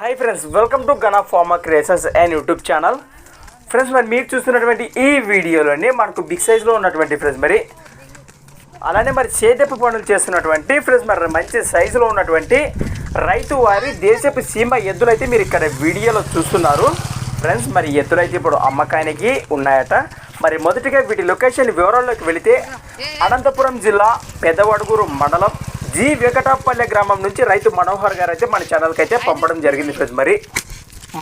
Hi friends welcome to Gana pharma creations and YouTube channel friends మరి మీరు చూస్తున్నటువంటి ఈ వీడియోలోని మనకు బిగ్ సైజ్లో ఉన్నటువంటి ఫ్రెండ్స్ మరి అలానే మరి సేదెప్పు పనులు చేస్తున్నటువంటి ఫ్రెండ్స్ మరి మంచి సైజులో ఉన్నటువంటి రైతు వారి దేశపు సీమ ఎద్దులైతే మీరు ఇక్కడ వీడియోలో చూస్తున్నారు. ఫ్రెండ్స్ మరి ఎద్దులైతే ఇప్పుడు అమ్మకానికి ఉన్నాయట. మరి మొదటిగా వీటి లొకేషన్ వివరాల్లోకి వెళితే అనంతపురం జిల్లా పెద్దవడుగురు మండలం జి వెంకటాపల్లె గ్రామం నుంచి రైతు మనోహర్ గారు అయితే మన ఛానల్కి అయితే పంపడం జరిగింది ఫ్రెండ్స్ మరి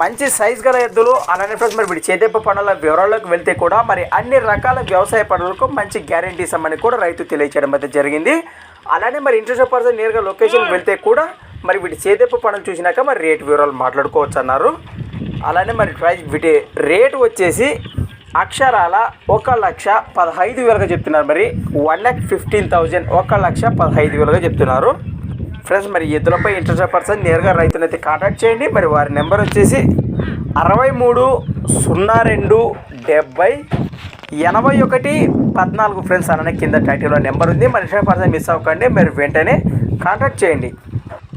మంచి సైజ్ గల ఎద్దులు అలానే ఫ్రెండ్స్ మరి వీడి చేతెప్ప పనుల వివరాల్లోకి వెళ్తే కూడా మరి అన్ని రకాల వ్యవసాయ పనులకు మంచి గ్యారంటీ అమ్మని కూడా రైతు తెలియచేయడం అయితే జరిగింది. అలానే మరి ఇంట్రెస్ట్ పర్సన్ నేరుగా లొకేషన్ వెళ్తే కూడా మరి వీటి చేతెప్ప పనులు చూసినాక మరి రేట్ వివరాలు మాట్లాడుకోవచ్చు అన్నారు అలానే మరి ప్రైస్ వీటి రేటు వచ్చేసి అక్షరాల ఒక లక్ష పదహైదు వేలుగా చెప్తున్నారు మరి. వన్ ల్యాక్ ఫిఫ్టీన్ థౌజండ్ ఒక లక్ష పదహైదు వేలుగా చెప్తున్నారు. ఫ్రెండ్స్ మరి ఎద్దులపై ఇంట్రెస్ట్ పర్సన్ నేరుగా రైతునైతే కాంటాక్ట్ చేయండి. మరి వారి నెంబర్ వచ్చేసి అరవై మూడు సున్నా రెండు డెబ్బై ఎనభై ఒకటి పద్నాలుగు. ఫ్రెండ్స్ అననే కింద టైటిల్లో నెంబర్ ఉంది. మరి ఇంట్రెస్ట్ పర్సన్ మిస్ అవ్వకండి. మరి వెంటనే కాంటాక్ట్ చేయండి.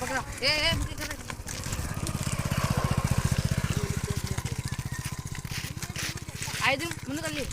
రైట్ ఏ ఏ ముందుకు రా. ఐదు ముందుకు వెళ్ళి